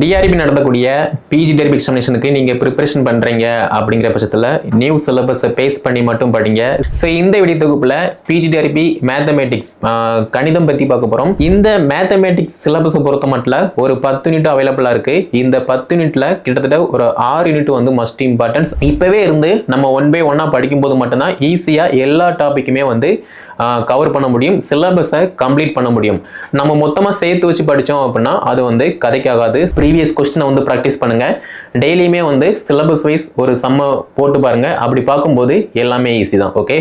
TRP நடத்தக்கூடிய PG டெரிப் எக்ஸாமினேஷனுக்கு நீங்கள் preparation பண்ணுறீங்க அப்படிங்கிற பட்சத்தில் நியூ சிலபஸை பேஸ் பண்ணி மட்டும் படிங்க. ஸோ இந்த வீடியோ தொகுப்பில் பிஜி டிஆர்பி மேத்தமேட்டிக்ஸ் கணிதம் பற்றி பார்க்க போகிறோம் இந்த மேத்தமேட்டிக்ஸ் சிலபஸை பொறுத்த மட்டும் ஒரு பத்து யூனிட் அவைலபிளாக இருக்குது இந்த பத்து யூனிட்ல கிட்டத்தட்ட ஒரு ஆறு யூனிட் வந்து மஸ்ட் இம்பார்ட்டன்ஸ் இப்போவே இருந்து நம்ம ஒன் பை ஒன்னாக படிக்கும்போது மட்டும்தான் ஈஸியாக எல்லா டாப்பிக்குமே வந்து கவர் பண்ண முடியும். சிலபஸை கம்ப்ளீட் பண்ண முடியும். நம்ம மொத்தமாக சேர்த்து வச்சு படித்தோம் அப்படின்னா அது வந்து கதைக்காகாது. ப்ரீவியஸ் கொஸ்டினை வந்து ப்ராக்டிஸ் பாருங்கள் டெய்லியுமே வந்து சிலபஸ் வைஸ் ஒரு சம்ம போட்டு பாருங்க. அப்படி பார்க்கும்போது எல்லாமே ஈஸி தான் ஓகே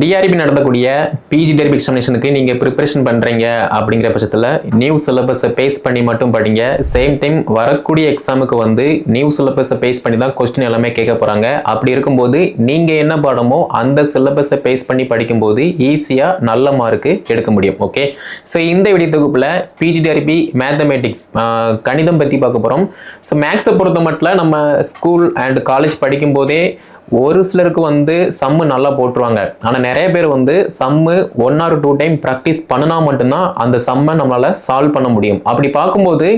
டிஆர்பி நடத்தக்கூடிய பிஜி டெர்பி எக்ஸாமினேஷனுக்கு நீங்கள் ப்ரிப்பரேஷன் பண்ணுறீங்க அப்படிங்கிற பட்சத்தில் நியூ சிலபஸை பேஸ் பண்ணி மட்டும் படிங்க. சேம் டைம் வரக்கூடிய எக்ஸாமுக்கு வந்து நியூ சிலபஸை பேஸ் பண்ணி தான் கொஸ்டின் எல்லாமே கேட்க போகிறாங்க அப்படி இருக்கும்போது நீங்கள் என்ன பாடமோ அந்த சிலபஸை பேஸ் பண்ணி படிக்கும்போது ஈஸியாக நல்ல மார்க்கு எடுக்க முடியும். ஓகே ஸோ இந்த வீடியோ தொகுப்பில் பிஜி டெர்பி மேத்தமேட்டிக்ஸ் கணிதம் பற்றி பார்க்க போகிறோம் ஸோ மேக்ஸை பொறுத்த மட்டும் நம்ம ஸ்கூல் அண்ட் காலேஜ் படிக்கும்போதே ஒரு சிலருக்கு வந்து சம்மு நல்லா போட்டுருவாங்க. ஆனால் நிறைய பேர் வந்து சம்மு one or two time practice பண்ணினா மட்டும்தான் அந்த சம்மை நம்மளால் சால்வ் பண்ண முடியும். அப்படி பார்க்கும்போது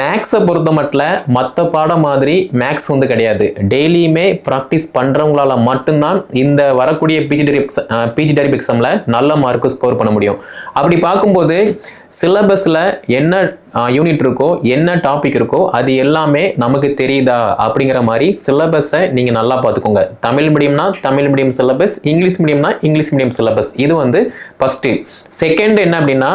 மேக்ஸை பொறுத்த மட்டும் மற்ற பாடம் மாதிரி மேக்ஸ் வந்து கிடையாது. டெய்லியுமே ப்ராக்டிஸ் பண்ணுறவங்களால மட்டும்தான் இந்த வரக்கூடிய பிஜி டெரிப் பிஜி டெரிப் எக்ஸாமில் நல்ல மார்க்கு ஸ்கோர் பண்ண முடியும். அப்படி பார்க்கும்போது சிலபஸில் என்ன யூனிட் இருக்கோ என்ன டாபிக் இருக்கோ அது எல்லாமே நமக்கு தெரியுதா அப்படிங்கிற மாதிரி சிலபஸை நீங்கள் நல்லா பார்த்துக்கோங்க. தமிழ் மீடியம்னா தமிழ் மீடியம் சிலபஸ் இங்கிலீஷ் மீடியம்னா இங்கிலீஷ் மீடியம் சிலபஸ் இது வந்து ஃபஸ்ட்டு செகண்ட் என்ன அப்படின்னா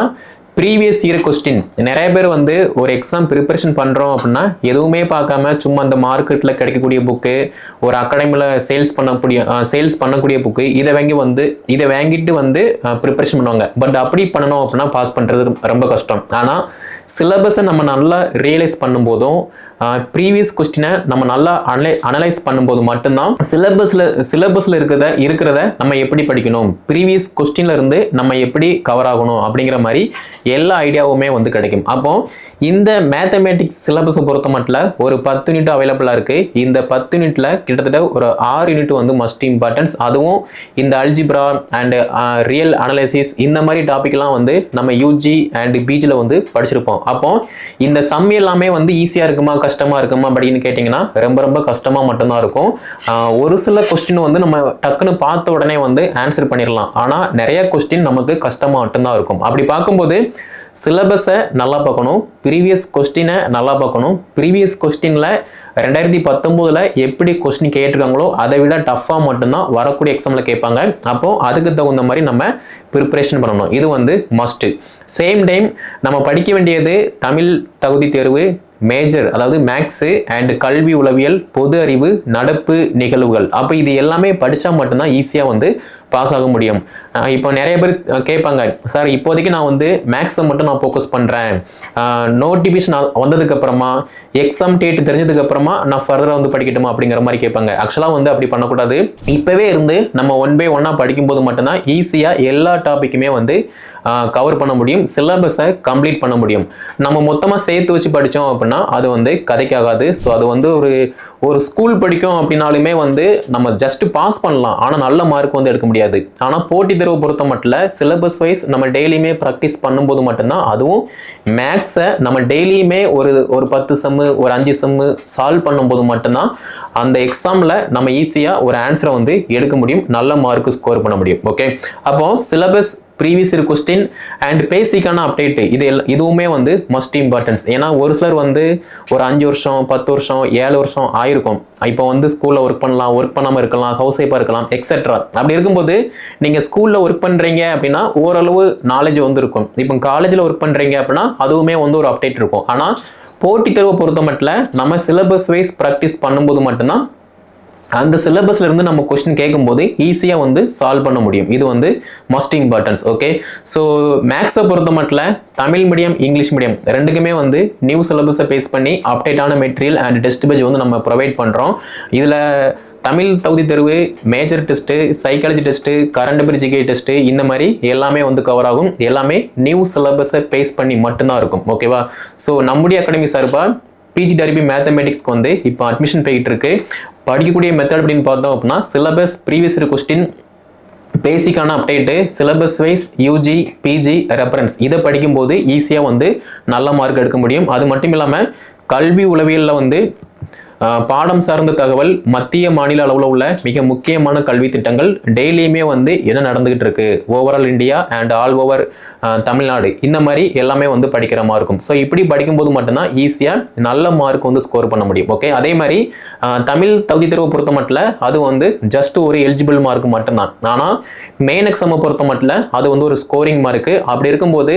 ப்ரீவியஸ் இயர் கொஸ்டின் நிறைய பேர் வந்து ஒரு எக்ஸாம் ப்ரிப்பரேஷன் பண்ணுறோம் அப்படின்னா எதுவுமே பார்க்காம சும்மா அந்த மார்க்கெட்டில் கிடைக்கக்கூடிய புக்கு ஒரு அகாடமியில் சேல்ஸ் பண்ணக்கூடிய சேல்ஸ் பண்ணக்கூடிய புக்கு இதை வாங்கி வந்து இதை வாங்கிட்டு வந்து ப்ரிப்பரேஷன் பண்ணுவாங்க. பட் அப்படி பண்ணணும் அப்படின்னா பாஸ் பண்ணுறது ரொம்ப கஷ்டம். ஆனால் சிலபஸை நம்ம நல்லா ரியலைஸ் பண்ணும்போதும் ப்ரீவியஸ் கொஸ்டினை நம்ம நல்லா அனலை அனலைஸ் பண்ணும்போது மட்டும்தான் சிலபஸில் சிலபஸில் இருக்கிறத இருக்கிறத நம்ம எப்படி படிக்கணும்? ப்ரீவியஸ் கொஸ்டின்லேருந்து நம்ம எப்படி கவர் ஆகணும் அப்படிங்கிற மாதிரி எல்லா ஐடியாவுமே வந்து கிடைக்கும். அப்போ இந்த மேத்தமேட்டிக்ஸ் சிலபஸை பொறுத்த மட்டும் ஒரு பத்து யூனிட் அவைலபிளாக இருக்குது இந்த பத்து யூனிட்ல கிட்டத்தட்ட ஒரு ஆறு யூனிட் வந்து மஸ்ட் இம்பார்ட்டன்ஸ் அதுவும் இந்த அல்ஜிப்ரா அண்ட் ரியல் அனலைசிஸ் இந்த மாதிரி டாபிக்லாம் வந்து நம்ம யூஜி அண்ட் பிஜியில் வந்து படிச்சிருப்போம். அப்போ இந்த சம் எல்லாமே வந்து ஈஸியாக இருக்குமா கஷ்டமாக இருக்குமா அப்படின்னு கேட்டிங்கன்னா ரொம்ப ரொம்ப கஷ்டமாக மட்டும்தான் இருக்கும். ஒரு சில கொஸ்டின் வந்து நம்ம டக்குன்னு பார்த்த உடனே வந்து ஆன்சர் பண்ணிடலாம் ஆனால் நிறைய கொஸ்டின் நமக்கு கஷ்டமாக மட்டும்தான் இருக்கும். அப்படி பார்க்கும்போது சிலபஸை நல்லா பார்க்கணும். ப்ரீவியஸ் கொஸ்டினை நல்லா பார்க்கணும். ப்ரீவியஸ் கொஸ்டினில் ரெண்டாயிரத்தி பத்தொம்போதில் எப்படி கொஸ்டின் கேட்டிருக்காங்களோ அதை விட டஃப்பாக மட்டும்தான் வரக்கூடிய எக்ஸாமில் கேட்பாங்க. அப்போது அதுக்கு தகுந்த மாதிரி நம்ம ப்ரிப்ரேஷன் பண்ணணும். இது வந்து மஸ்ட்டு சேம் டைம் நம்ம படிக்க வேண்டியது தமிழ் தகுதி தேர்வு மேஜர் அதாவது மேக்ஸு அண்டு கல்வி உளவியல் பொது அறிவு நடப்பு நிகழ்வுகள். அப்போ இது எல்லாமே படித்தா மட்டும்தான் ஈஸியாக வந்து பாஸ் ஆக முடியும். இப்போ நிறைய பேர் கேட்பாங்க சார் இப்போதைக்கு நான் வந்து மேக்ஸை மட்டும் நான் ஃபோக்கஸ் பண்ணுறேன் நோட்டிஃபிகேஷன் வந்ததுக்கப்புறமா எக்ஸாம் டேட் தெரிஞ்சதுக்கப்புறமா நான் ஃபர்தராக வந்து படிக்கட்டுமா? அப்படிங்கிற மாதிரி கேட்பாங்க. ஆக்சுவலாக வந்து அப்படி பண்ணக்கூடாது. இப்போவே இருந்து நம்ம ஒன் பை ஒன்னாக படிக்கும்போது மட்டும்தான் ஈஸியாக எல்லா டாப்பிக்குமே வந்து கவர் பண்ண முடியும். சிலபஸை கம்ப்ளீட் பண்ண முடியும். நம்ம மொத்தமாக சேர்த்து வச்சு படித்தோம் அப்படின்னா அது வந்து கதைக்காகாது. ஸோ அது வந்து ஒரு ஒரு ஸ்கூல் படிக்கும் அப்படின்னாலுமே வந்து நம்ம ஜஸ்ட் பாஸ் பண்ணலாம். ஆனால் நல்ல மார்க் வந்து எடுக்க முடியாது. ஆனால் போட்டி தேர்வு பொறுத்த மட்டும் சிலபஸ் வைஸ் நம்ம டெய்லியுமே ப்ராக்டிஸ் பண்ணும்போது மட்டும்தான் அதுவும் மேக்ஸை நம்ம டெய்லியுமே ஒரு ஒரு பத்து செம்மு ஒரு அஞ்சு செம்மு சால்வ் பண்ணும்போது மட்டும்தான் அந்த எக்ஸாமில் நம்ம ஈஸியாக ஒரு ஆன்சரை வந்து எடுக்க முடியும். நல்ல மார்க்கு ஸ்கோர் பண்ண முடியும். ஓகே அப்போது syllabus previous year question and பேசிக்கான அப்டேட் இது இதுவுமே வந்து மஸ்ட் இம்பார்ட்டன்ஸ் ஏன்னா ஒரு சிலர் வந்து ஒரு அஞ்சு வருஷம் பத்து வருஷம் ஏழு வருஷம் ஆயிருக்கும். இப்போ வந்து ஸ்கூலில் ஒர்க் பண்ணலாம் ஒர்க் பண்ணாமல் இருக்கலாம் ஹவுஸ் ஒய்ஃபாக இருக்கலாம் எக்ஸெட்ரா அப்படி இருக்கும்போது நீங்கள் ஸ்கூலில் ஒர்க் பண்ணுறீங்க அப்படின்னா ஓரளவு நாலேஜ் வந்து இருக்கும் இப்போ காலேஜில் ஒர்க் பண்ணுறீங்க அப்படின்னா அதுவுமே வந்து ஒரு அப்டேட் இருக்கும். ஆனால் போட்டித் தேர்வை பொறுத்த மட்டும் நம்ம சிலபஸ் வைஸ் ப்ராக்டிஸ் பண்ணும்போது மட்டும்தான் அந்த சிலபஸ்ல இருந்து நம்ம கொஸ்டின் கேட்கும்போது ஈஸியாக வந்து சால்வ் பண்ண முடியும். இது வந்து மோஸ்ட் இம்பார்ட்டன்ஸ் ஓகே ஸோ மேக்ஸை பொறுத்த மட்டும் தமிழ் மீடியம் இங்கிலீஷ் மீடியம் ரெண்டுக்குமே வந்து நியூ சிலபஸை பேஸ் பண்ணி அப்டேட்டான மெட்டீரியல் அண்ட் டெஸ்ட் பேஜ் வந்து நம்ம ப்ரொவைட் பண்ணுறோம் இதில் தமிழ் தகுதி தேர்வு major test psychology test current affair test இந்த மாதிரி எல்லாமே வந்து கவர் ஆகும். எல்லாமே நியூ சிலபஸை பேஸ் பண்ணி மட்டும்தான் இருக்கும் ஓகேவா ஸோ நம்முடைய அகாடமி சார்பாக பிஜி டர்பி மேத்தமெட்டிக்ஸ்க்கு வந்து இப்போ அட்மிஷன் போயிட்டு இருக்கு. படிக்கக்கூடிய மெத்தட் அப்படின்னு பார்த்தோம் அப்படின்னா சிலபஸ் ப்ரீவியஸ் கொஸ்டின் பேசிக்கான update syllabus wise UG PG reference இதை படிக்கும்போது ஈஸியாக வந்து நல்ல மார்க் எடுக்க முடியும். அது மட்டும் இல்லாமல் கல்வி உளவியலில் வந்து பாடம் சார்ந்த தகவல் மத்திய மாநில அளவில் உள்ள மிக முக்கியமான கல்வி திட்டங்கள் டெய்லியுமே வந்து என்ன நடந்துகிட்டு இருக்கு? Overall India and all over Tamil Nadu. இந்த மாதிரி எல்லாமே வந்து படிக்கிற மாதிரி இருக்கும் ஸோ இப்படி படிக்கும்போது மட்டும்தான் ஈஸியாக நல்ல மார்க் வந்து ஸ்கோர் பண்ண முடியும். ஓகே அதே மாதிரி தமிழ் தகுதி தேர்வை பொறுத்த மட்டும் அது வந்து ஜஸ்ட் ஒரு எலிஜிபிள் மார்க் மட்டும்தான். ஆனால் மெயின் எக்ஸாமை பொறுத்த மட்டும் அது வந்து ஒரு ஸ்கோரிங் மார்க்கு அப்படி இருக்கும்போது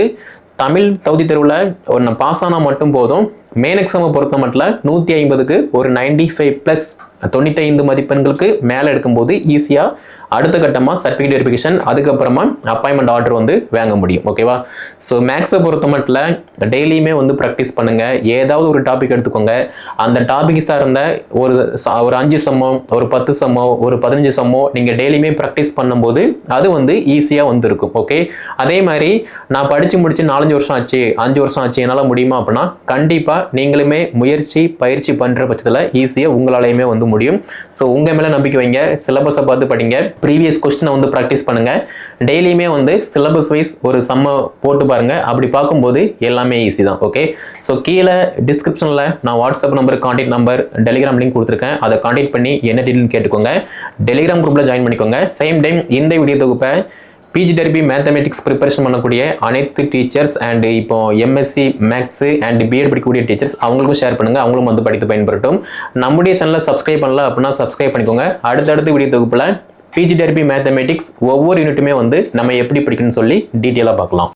தமிழ் தகுதி தேர்வில் ஒன்று பாஸ் ஆனால் மட்டும் போதும். மேனக் எக்ஸாமை பொறுத்த மட்டும் நூற்றி ஐம்பதுக்கு ஒரு நைன்டி ஃபைவ் ப்ளஸ் தொண்ணூத்தைந்து மதிப்பெண்களுக்கு மேலே எடுக்கும்போது ஈஸியாக அடுத்த கட்டமாக சர்டிஃபிகேட் வெரிஃபிகேஷன் அதுக்கப்புறமா அப்பாயின்மெண்ட் ஆர்டர் வந்து வாங்க முடியும். ஓகேவா ஸோ மேக்ஸை பொறுத்த மட்டும் டெய்லியுமே வந்து ப்ராக்டிஸ் பண்ணுங்கள் ஏதாவது ஒரு டாபிக் எடுத்துக்கோங்க. அந்த டாபிக் சார்ந்த ஒரு ஒரு அஞ்சு சம்மோ ஒரு பத்து சம்மோ ஒரு பதினஞ்சு சம்மோ நீங்கள் டெய்லியுமே ப்ராக்டிஸ் பண்ணும்போது அது வந்து ஈஸியாக வந்து இருக்கும் ஓகே அதே மாதிரி நான் படித்து முடித்து நாலஞ்சு வருஷம் ஆச்சு அஞ்சு வருஷம் ஆச்சு என்னால் முடியுமா அப்படின்னா கண்டிப்பாக நீங்களுமே முயற்சி பயிற்சி பண்ணுற பட்சத்தில் ஈஸியாக உங்களாலையுமே வந்து முடியும். ஸோ உங்கள் மேலே நம்பிக்கை வைங்க சிலபஸை பார்த்து படிங்க ப்ரீவியஸ் கொஸ்டினை வந்து ப்ராக்டிஸ் பண்ணுங்கள் டெய்லியுமே வந்து சிலபஸ் வைஸ் ஒரு செம்ம போட்டு பாருங்கள் அப்படி பார்க்கும்போது எல்லாமே ஈஸி தான் ஓகே ஸோ கீழே டிஸ்கிரிப்ஷனில் நான் WhatsApp number contact number Telegram link கொடுத்துருக்கேன். அதை காண்டாக்ட் பண்ணி என்ன டீட்டெயில் கேட்டுக்கோங்க. டெலிகிராம் குரூப்பில் ஜாயின் பண்ணிக்கோங்க. சேம் டைம் இந்த வீடியோ தொகுப்பை பிஜி டெர்பி மேத்தமெட்டிக்ஸ் ப்ரிப்பரேஷன் பண்ணக்கூடிய அனைத்து டீச்சர்ஸ் அண்ட் இப்போ எம்எஸ்சி மேக்ஸு அண்ட் பிஎட் படிக்கக்கூடிய டீச்சர்ஸ் அவங்களுக்கும் ஷேர் பண்ணுங்க. அவங்களும் வந்து படித்து பயன்படுத்தும் நம்முடைய சேனலை சப்ஸ்கிரைப் பண்ணல அப்படின்னா சப்ஸ்கிரைப் பண்ணிக்கோங்க. அடுத்தடுத்து வீடியோ தொகுப்பில் பிஜி டெர்பி மேத்தமெட்டிக்ஸ் ஒவ்வொரு யூனிட்டுமே வந்து நம்ம எப்படி படிக்கணும்னு சொல்லி டீட்டெயிலாக பார்க்கலாம்.